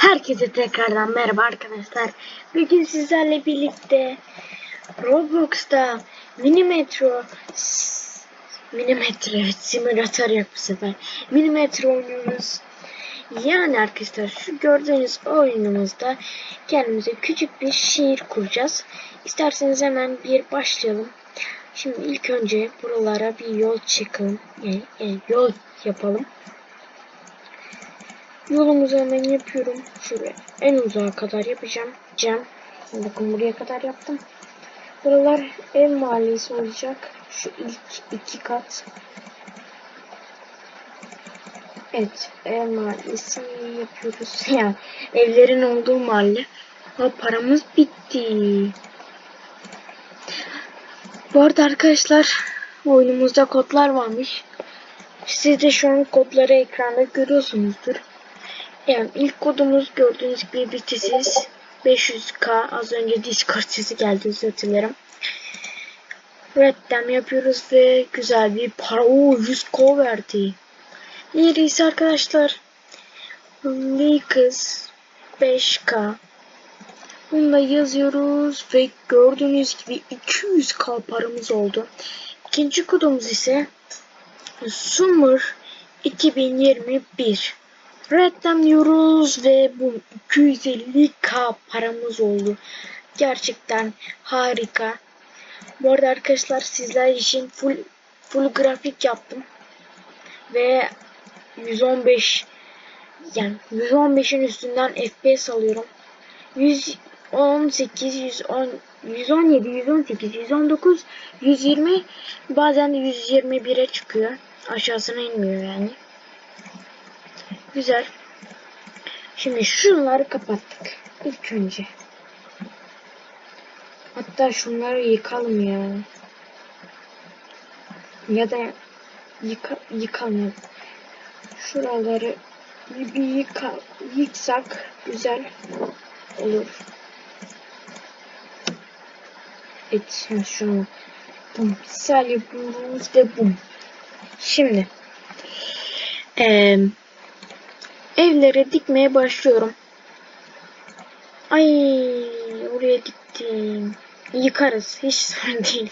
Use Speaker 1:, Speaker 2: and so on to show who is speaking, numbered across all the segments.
Speaker 1: Herkese tekrardan merhaba arkadaşlar. Bugün sizlerle birlikte Roblox'ta Minimetro s- Minimetre evet simülatör yok bu sefer. Minimetre oynuyoruz. Yani arkadaşlar şu gördüğünüz oyunumuzda kendimize küçük bir şehir kuracağız. İsterseniz hemen bir başlayalım. Şimdi ilk önce buralara bir yol çıkalım. Yani, yani yol yapalım. Yolumuzu hemen yapıyorum. Şuraya en uzağa kadar yapacağım. Cam. Bakın buraya kadar yaptım. Buralar ev mahallesi olacak. Şu ilk iki kat. Evet. Ev mahallesi yapıyoruz. Yani evlerin olduğu mahalle. Ha, paramız bitti. Bu arada arkadaşlar oyunumuzda kodlar varmış. Siz de şu an kodları ekranda görüyorsunuzdur. Yani ilk kodumuz gördüğünüz gibi bitesiz 500k az önce Discord sesi geldi özür dilerim. Redden yapıyoruz ve güzel bir para. Oo 100k verdi. Neredeyse arkadaşlar. Lakers 5k. Bunu da yazıyoruz ve gördüğünüz gibi 200k paramız oldu. İkinci kodumuz ise Summer 2021. Redden diyoruz ve bu 250k paramız oldu. Gerçekten harika. Bu arada arkadaşlar sizler için full full grafik yaptım. Ve 115 yani 115'in üstünden FPS alıyorum. 118, 110, 117, 118, 119, 120 bazen de 121'e çıkıyor. Aşağısına inmiyor yani. Güzel. Şimdi şunları kapattık. İlk önce. Hatta şunları yıkalım ya. Ya da yıka, yıkalım. Şuraları bir, yıka, yıksak güzel olur. Evet şunu bum sel yapıyoruz ve bum. Şimdi eee evlere dikmeye başlıyorum. Ay oraya diktim. Yıkarız. Hiç sorun değil.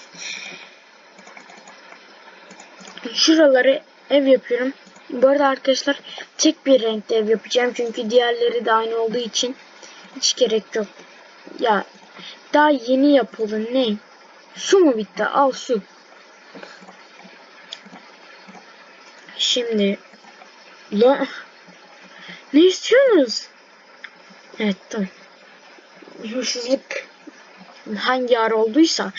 Speaker 1: Şuraları ev yapıyorum. Bu arada arkadaşlar tek bir renkte ev yapacağım. Çünkü diğerleri de aynı olduğu için hiç gerek yok. Ya daha yeni yapıldı. Ne? Su mu bitti? Al su. Şimdi la ne istiyorsunuz? Evet tamam. Hırsızlık hangi ara olduysa.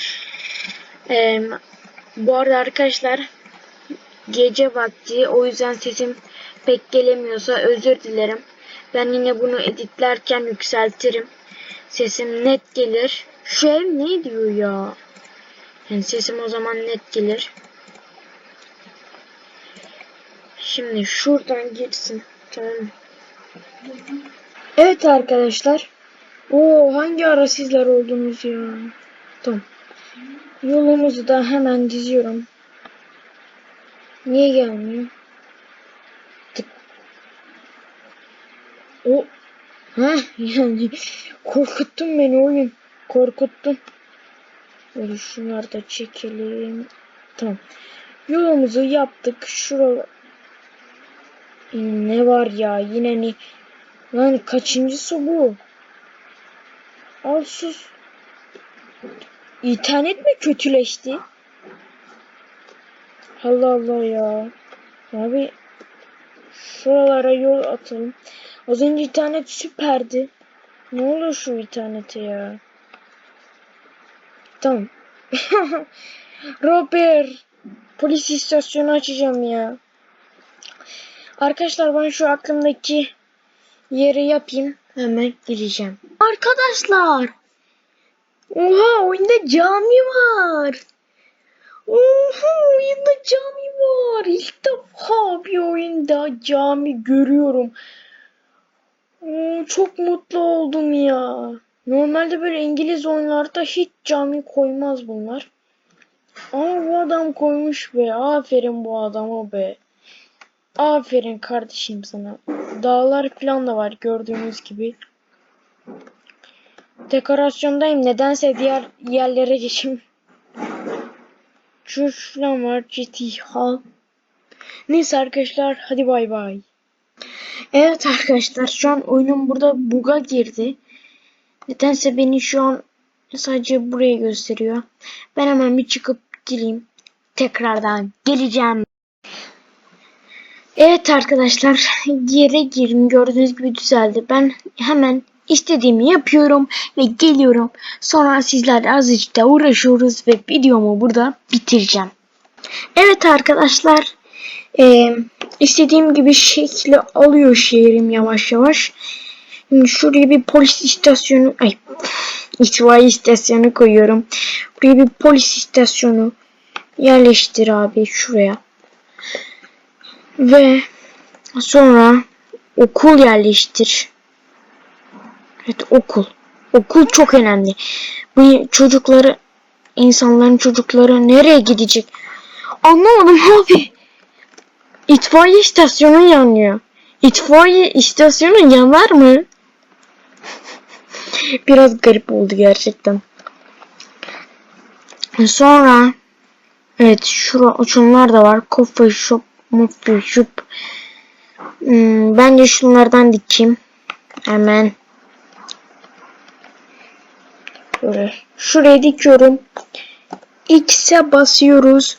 Speaker 1: Ee, bu arada arkadaşlar gece vakti o yüzden sesim pek gelemiyorsa özür dilerim. Ben yine bunu editlerken yükseltirim. Sesim net gelir. Şu ev ne diyor ya? Yani sesim o zaman net gelir. Şimdi şuradan girsin. Tamam? Evet arkadaşlar. Oo hangi ara sizler oldunuz ya? Tamam. Yolumuzu da hemen diziyorum. Niye gelmiyor? Tık. O ha yani korkuttun beni oyun. Korkuttun. Böyle şunları da çekelim. Tamam. Yolumuzu yaptık. Şurada ne var ya yine ne Lan kaçıncısı bu? Al sus. İnternet mi kötüleşti? Allah Allah ya. Abi şuralara yol atalım. Az önce internet süperdi. Ne oluyor şu internete ya? Tamam. Robert. Polis istasyonu açacağım ya. Arkadaşlar ben şu aklımdaki yeri yapayım. Hemen gireceğim. Arkadaşlar. Oha oyunda cami var. Oha oyunda cami var. İlk defa bir oyunda cami görüyorum. Oo, çok mutlu oldum ya. Normalde böyle İngiliz oyunlarda hiç cami koymaz bunlar. Ama bu adam koymuş be. Aferin bu adama be. Aferin kardeşim sana. Dağlar falan da var gördüğünüz gibi. Dekorasyondayım. Nedense diğer yerlere geçeyim. Şu falan var. GT Hall. Neyse arkadaşlar hadi bay bay. Evet arkadaşlar şu an oyunum burada bug'a girdi. Nedense beni şu an sadece buraya gösteriyor. Ben hemen bir çıkıp gireyim. Tekrardan geleceğim. Evet arkadaşlar yere girdim gördüğünüz gibi düzeldi. Ben hemen istediğimi yapıyorum ve geliyorum. Sonra sizlerle azıcık da uğraşıyoruz ve videomu burada bitireceğim. Evet arkadaşlar e, istediğim gibi şekli alıyor şehrim yavaş yavaş. Şimdi şuraya bir polis istasyonu ay itfaiye istasyonu koyuyorum. Buraya bir polis istasyonu yerleştir abi şuraya. Ve sonra okul yerleştir. Evet okul. Okul çok önemli. Bu çocukları insanların çocukları nereye gidecek? Anlamadım abi. İtfaiye istasyonu yanıyor. İtfaiye istasyonu yanar mı? Biraz garip oldu gerçekten. Sonra evet şura şunlar da var. Coffee shop, coffee shop. Hmm, bence şunlardan dikeyim. Hemen. Böyle. Şuraya dikiyorum. X'e basıyoruz.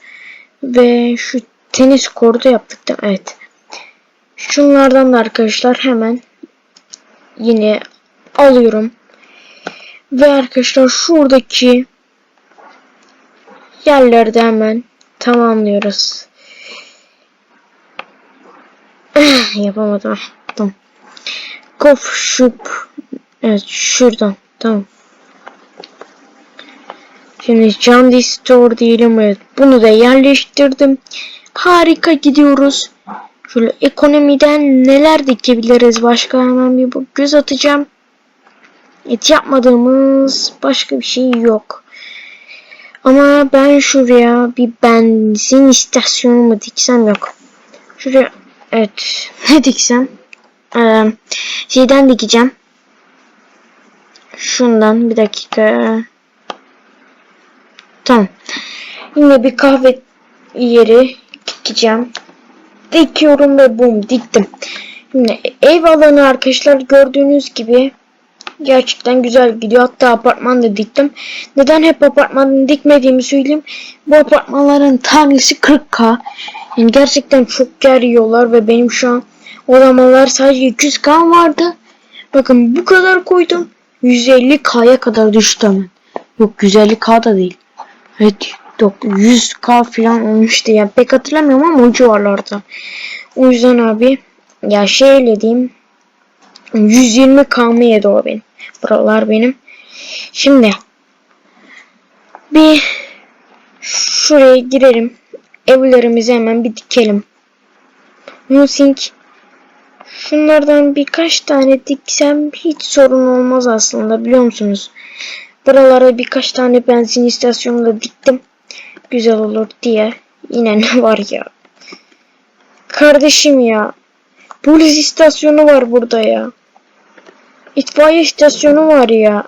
Speaker 1: Ve şu tenis kordu yaptık da evet. Şunlardan da arkadaşlar hemen yine alıyorum. Ve arkadaşlar şuradaki yerlerde hemen tamamlıyoruz. Yapamadım. Tamam. Kof şup. Evet şuradan. Tamam. Şimdi Candy Store diyelim. Evet. Bunu da yerleştirdim. Harika gidiyoruz. Şöyle ekonomiden neler dikebiliriz başka hemen bir göz atacağım. Et yapmadığımız başka bir şey yok. Ama ben şuraya bir benzin istasyonu mu diksem yok. Şuraya evet ne diksem ee, şeyden dikeceğim. Şundan bir dakika. Tamam. Yine bir kahve yeri dikeceğim. Dikiyorum ve bum diktim. Şimdi ev alanı arkadaşlar gördüğünüz gibi gerçekten güzel gidiyor. Hatta apartman da diktim. Neden hep apartman dikmediğimi söyleyeyim. Bu apartmanların tanesi 40k. Yani gerçekten çok yer yiyorlar ve benim şu an o zamanlar sadece 200k vardı. Bakın bu kadar koydum. 150k'ya kadar düştü hemen. Yok 150k da değil. Evet 100k falan olmuştu yani pek hatırlamıyorum ama o civarlarda. O yüzden abi ya şöyle diyeyim 120k mı yedi o benim. Buralar benim. Şimdi bir şuraya girelim. Evlerimizi hemen bir dikelim. Musing şunlardan birkaç tane diksem hiç sorun olmaz aslında biliyor musunuz? Buralara birkaç tane benzin istasyonu da diktim. Güzel olur diye. Yine ne var ya? Kardeşim ya. Polis istasyonu var burada ya. İtfaiye istasyonu var ya.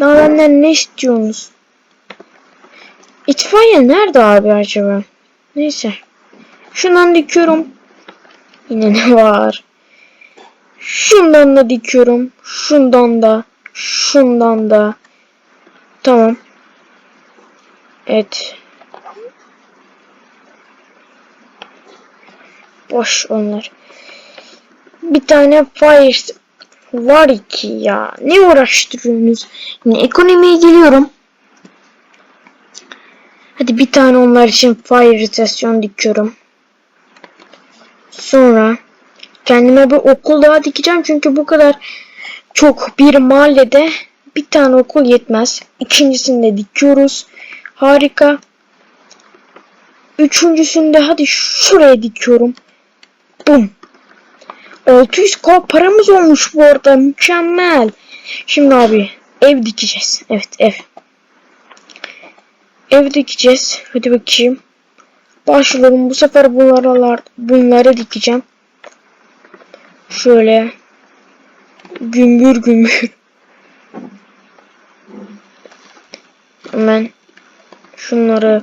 Speaker 1: Daha benden ne istiyorsunuz? İtfaiye nerede abi acaba? Neyse. Şundan dikiyorum. Yine ne var? Şundan da dikiyorum. Şundan da. Şundan da. Tamam. Evet. Boş onlar. Bir tane fire var ki ya. Ne uğraştırıyorsunuz? Yine ekonomiye geliyorum. Hadi bir tane onlar için fire stasyon dikiyorum. Sonra kendime bir okul daha dikeceğim çünkü bu kadar çok bir mahallede bir tane okul yetmez. İkincisini de dikiyoruz. Harika. Üçüncüsünde hadi şuraya dikiyorum. Bum. 600k paramız olmuş bu arada. Mükemmel. Şimdi abi ev dikeceğiz. Evet ev. Ev dikeceğiz. Hadi bakayım. Başlıyorum. Bu sefer bunları, bunları dikeceğim. Şöyle. Gümbür gümbür. Hemen şunları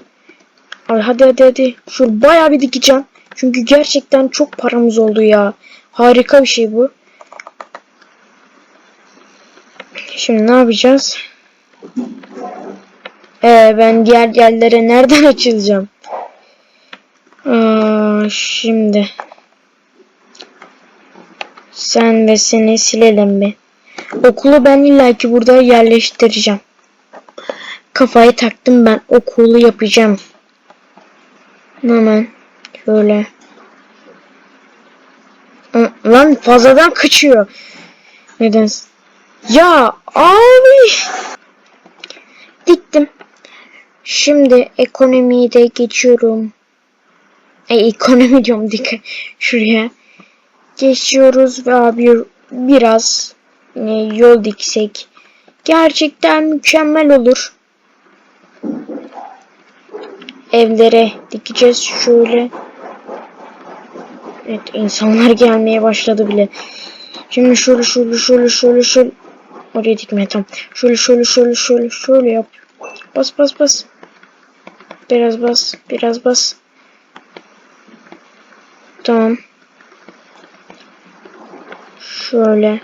Speaker 1: Ay hadi hadi hadi. Şu bayağı bir dikeceğim. Çünkü gerçekten çok paramız oldu ya. Harika bir şey bu. Şimdi ne yapacağız? Ee, ben diğer yerlere nereden açılacağım? Aa, şimdi. Sen ve seni silelim bir. Okulu ben illaki burada yerleştireceğim. Kafayı taktım ben okulu yapacağım. Hemen şöyle. Lan fazladan kaçıyor. Neden? Ya abi. Diktim. Şimdi ekonomiyi de geçiyorum. E, ekonomi diyorum dikkat. Şuraya. Geçiyoruz ve abi biraz e, yol diksek. Gerçekten mükemmel olur. Evlere dikeceğiz şöyle. Evet insanlar gelmeye başladı bile. Şimdi şöyle şöyle şöyle şöyle şöyle. Oraya dikme tamam. Şöyle şöyle şöyle şöyle şöyle yap. Bas bas bas. Biraz bas. Biraz bas. Tamam. Şöyle.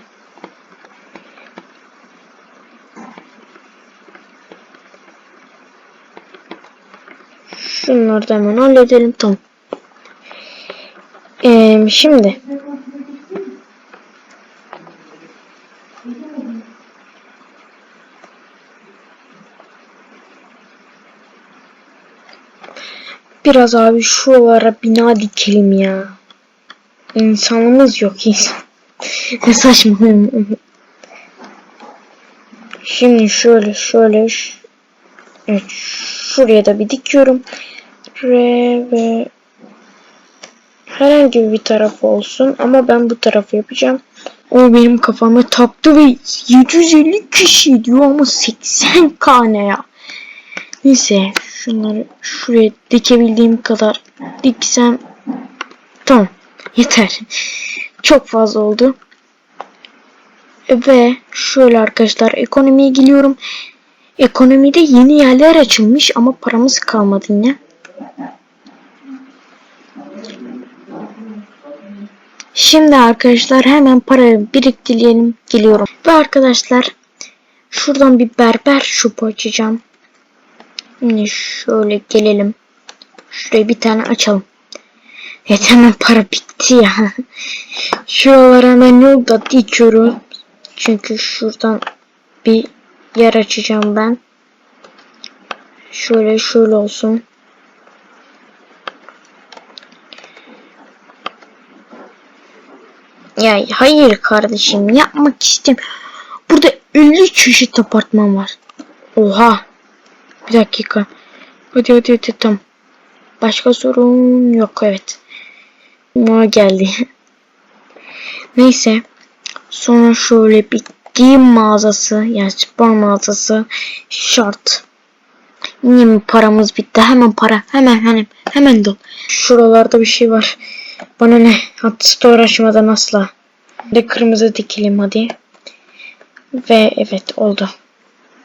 Speaker 1: Şunları da hemen halledelim. Tamam. Ee, şimdi. Biraz abi şuralara bina dikelim ya. İnsanımız yok insan. ne saçma. Şimdi şöyle şöyle evet, şuraya da bir dikiyorum. Re ve herhangi bir taraf olsun ama ben bu tarafı yapacağım. O benim kafama taktı ve 750 kişi diyor ama 80 tane ya. Neyse şunları şuraya dikebildiğim kadar diksem tamam yeter. Çok fazla oldu. Ve şöyle arkadaşlar ekonomiye geliyorum. Ekonomide yeni yerler açılmış ama paramız kalmadı yine. Şimdi arkadaşlar hemen parayı biriktirelim geliyorum. Ve arkadaşlar şuradan bir berber şupu açacağım. Şimdi şöyle gelelim. Şuraya bir tane açalım. Evet hemen para bitti ya. Şuralara hemen yol da dikiyorum. Çünkü şuradan bir yer açacağım ben. Şöyle şöyle olsun. Ya hayır kardeşim yapmak istemiyorum. Burada 50 çeşit apartman var. Oha. Bir dakika. Hadi hadi hadi tamam. Başka sorun yok evet. Buna geldi. Neyse. Sonra şöyle bir giyim mağazası yani spor mağazası şart. Yine paramız bitti? Hemen para. Hemen hemen hemen dol. Şuralarda bir şey var. Bana ne? Hadi store açmadan asla. De kırmızı dikelim hadi. Ve evet oldu.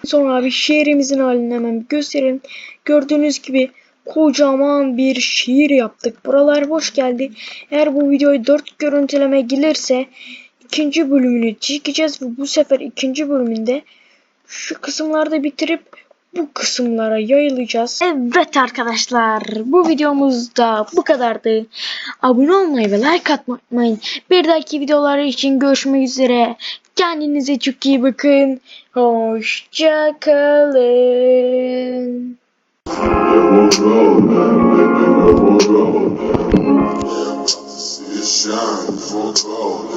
Speaker 1: Sonra abi şehrimizin halini hemen gösterelim. Gördüğünüz gibi kocaman bir şehir yaptık. Buralar boş geldi. Eğer bu videoyu 4 görüntüleme gelirse ikinci bölümünü çekeceğiz bu sefer ikinci bölümünde şu kısımlarda bitirip bu kısımlara yayılacağız. Evet arkadaşlar bu videomuzda bu kadardı. Abone olmayı ve like atmayı unutmayın. Bir dahaki videolar için görüşmek üzere. Kendinize çok iyi bakın. Hoşçakalın.
Speaker 2: Shine.